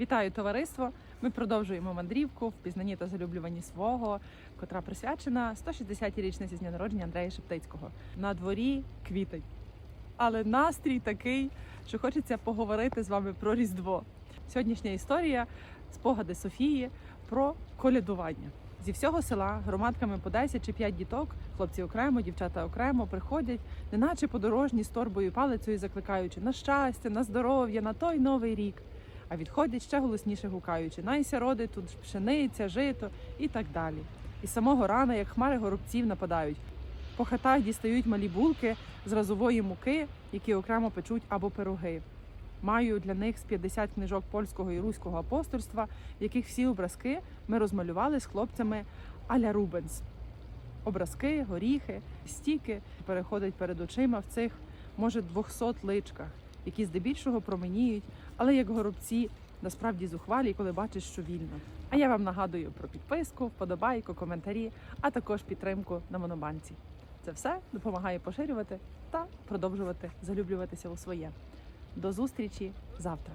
Вітаю товариство! Ми продовжуємо мандрівку в пізнанні та залюблюванні свого, котра присвячена 160-й річниці з дня народження Андрея Шептицького. На дворі квітень. Але настрій такий, що хочеться поговорити з вами про Різдво. Сьогоднішня історія спогади Софії про колядування. Зі всього села громадками по 10 чи 5 діток, хлопці окремо, дівчата окремо приходять, неначе подорожні з торбою палицею, закликаючи на щастя, на здоров'я, на той новий рік. А відходять ще голосніше гукаючи Найся роди, тут пшениця, жито і так далі. І самого рана, як хмари горобців, нападають. По хатах дістають малі булки з разової муки, які окремо печуть або пироги. Маю для них з 50 книжок польського і руського апостольства, в яких всі образки ми розмалювали з хлопцями аля Рубенс. Образки, горіхи, стіки переходять перед очима в цих, може, 200 личках, які здебільшого променіють, але як горобці насправді зухвалі, коли бачиш, що вільно. А я вам нагадую про підписку, вподобайку, коментарі, а також підтримку на монобанці. Це все допомагає поширювати та продовжувати залюблюватися у своє. До зустрічі завтра.